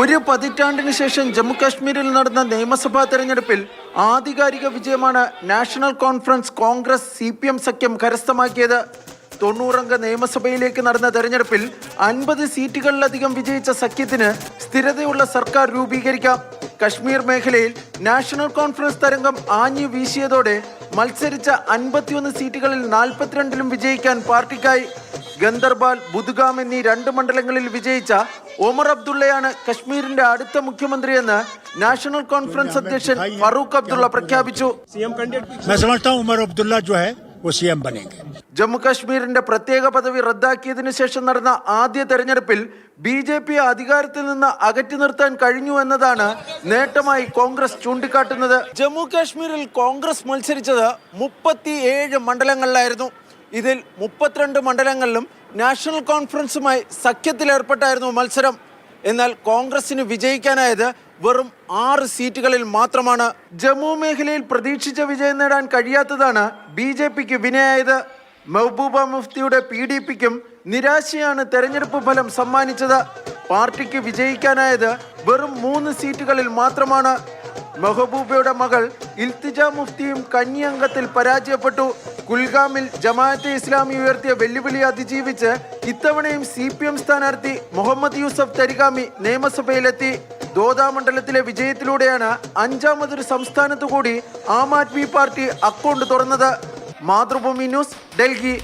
ഒരു പതിറ്റാണ്ടിന് ശേഷം ജമ്മുകാശ്മീരിൽ നടന്ന നിയമസഭാ തെരഞ്ഞെടുപ്പിൽ ആധികാരിക വിജയമാണ് National Conference Congress C P M സഖ്യം കരസ്ഥമാക്കിയത്. തൊണ്ണൂറംഗ നിയമസഭയിലേക്ക് നടന്ന തെരഞ്ഞെടുപ്പിൽ അൻപത് സീറ്റുകളിലധികം വിജയിച്ച സഖ്യത്തിന് സ്ഥിരതയുള്ള സർക്കാർ രൂപീകരിക്കാം. കശ്മീർ മേഖലയിൽ നാഷണൽ കോൺഫറൻസ് തരംഗം ആഞ്ഞു വീശിയതോടെ മത്സരിച്ച അൻപത്തിയൊന്ന് സീറ്റുകളിൽ നാൽപ്പത്തിരണ്ടിലും വിജയിക്കാൻ പാർട്ടിക്കായി ഗന്ദർബാൽ ബുദ്ഗാം എന്നീ രണ്ട് മണ്ഡലങ്ങളിൽ വിജയിച്ച ഒമർ അബ്ദുള്ളയാണ് കശ്മീരിന്റെ അടുത്ത മുഖ്യമന്ത്രിയെന്ന് നാഷണൽ കോൺഫറൻസ് അധ്യക്ഷൻ ഫറൂഖ് അബ്ദുള്ള പ്രഖ്യാപിച്ചു. ജമ്മു കാശ്മീരിന്റെ പ്രത്യേക പദവി റദ്ദാക്കിയതിനു ശേഷം നടന്ന ആദ്യ തെരഞ്ഞെടുപ്പിൽ ബി ജെ പി അധികാരത്തിൽ നിന്ന് അകറ്റി നിർത്താൻ കഴിഞ്ഞു എന്നതാണ് നേട്ടമായി കോൺഗ്രസ് ചൂണ്ടിക്കാട്ടുന്നത്. ജമ്മു കാശ്മീരിൽ കോൺഗ്രസ് മത്സരിച്ചത് മുപ്പത്തിയേഴ് മണ്ഡലങ്ങളിലായിരുന്നു. ഇതിൽ മുപ്പത്തിരണ്ട് മണ്ഡലങ്ങളിലും നാഷണൽ കോൺഫറൻസുമായി സഖ്യത്തിലേർപ്പെട്ടായിരുന്നു മത്സരം. എന്നാൽ കോൺഗ്രസിന് വിജയിക്കാനായത് വെറും ആറ് സീറ്റുകളിൽ മാത്രമാണ്. ജമ്മു മേഖലയിൽ പ്രതീക്ഷിച്ച വിജയം നേടാൻ കഴിയാത്തതാണ് ബി ജെ പിക്ക് വിനയായത്. മെഹബൂബ മുഫ്തിയുടെ പി ഡി പിക്കും നിരാശയാണ് തെരഞ്ഞെടുപ്പ് ഫലം സമ്മാനിച്ചത്. പാർട്ടിക്ക് വിജയിക്കാനായത് വെറും മൂന്ന് സീറ്റുകളിൽ മാത്രമാണ്. മെഹബൂബയുടെ മകൾ ഇൽത്തിജ മുഫ്തിയും കന്നി അംഗത്തിൽ പരാജയപ്പെട്ടു. കുൽഗാമിൽ ജമാഅത്തെ ഇസ്ലാമി ഉയർത്തിയ വെല്ലുവിളി അതിജീവിച്ച് ഇത്തവണയും സി പി എം സ്ഥാനാർത്ഥി മുഹമ്മദ് യൂസഫ് തരികാമി നിയമസഭയിലെത്തി. ദോദ മണ്ഡലത്തിലെ വിജയത്തിലൂടെയാണ് അഞ്ചാമതൊരു സംസ്ഥാനത്തു കൂടി ആം ആദ്മി പാർട്ടി അക്കൗണ്ട് തുറന്നത്. മാതൃഭൂമി ന്യൂസ് ഡൽഹി.